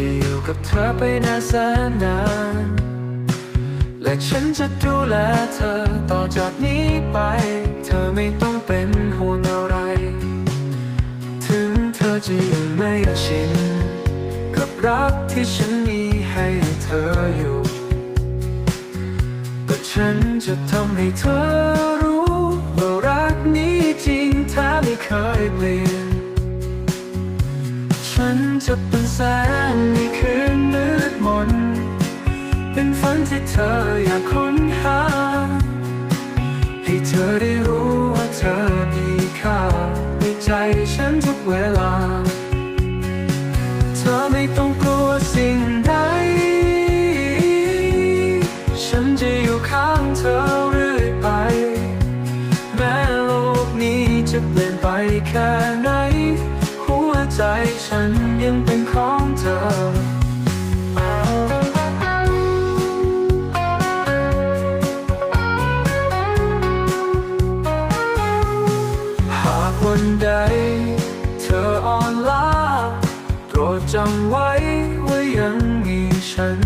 จะอยู่กับเธอไปนานแสนนาน และฉันจะดูแลเธอต่อจากนี้ไป เธอไม่ต้องเป็นห่วงอะไร ถึงเธอจะยังไม่ชิน กับรักที่ฉันมีให้เธออยู่ แต่ฉันจะทำให้เธอรู้ ว่ารักนี้จริงแท้ไม่เคยเปลี่ยน จะเป็นแสงในคืนมืดมน เป็นฝันที่เธออยากค้นหา ให้เธอได้รู้ว่าเธอมีค่าในใจฉันทุกเวลา เธอไม่ต้องกลัวสิ่งใด ฉันจะอยู่ข้างเธอเรื่อยไป แม้โลกนี้จะเปลี่ยนไปแค่ไหน วันใด เธออ่อนล้าโปรดจำไว้ว่ายังมีฉัน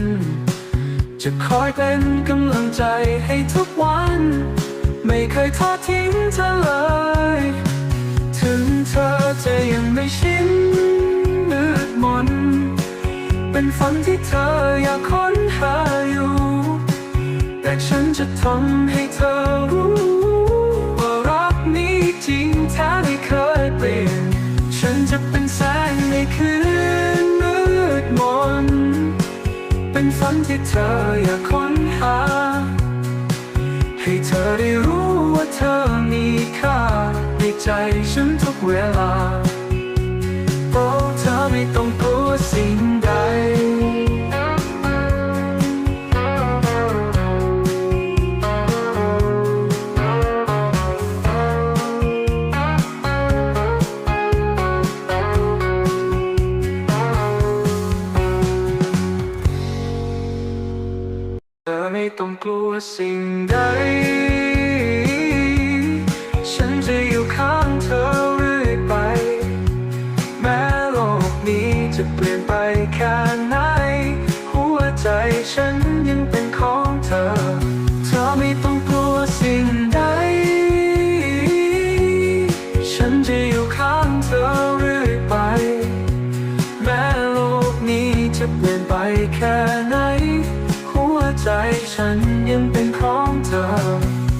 จะคอยเป็นกำลังใจให้ทุกวัน ไม่เคยทอดทิ้งเธอเลย ถึงเธอจะยังไม่ชินมืดมน เป็นฝันที่เธออยากค้นหาอยู่ แต่ฉันจะทำให้เธอรู้ ปลี่ยน ฉันจะเป็นแสงในคืนมืดมน เป็นฝันที่เธออยากค้นหา ให้เธอได้รู้ว่าเธอมีค่าในใจฉันทุกเวลาโอ้เธอไม่ต้องกลัวสิ่ง เธอไม่ต้องกลัวสิ่งใด ฉันจะอยู่ข้างเธอเรื่อยไป แม้โลกนี้จะเปลี่ยนไปแค่ไหน หัวใจฉันยังเป็นของ ฉันยังเป็นของเธอ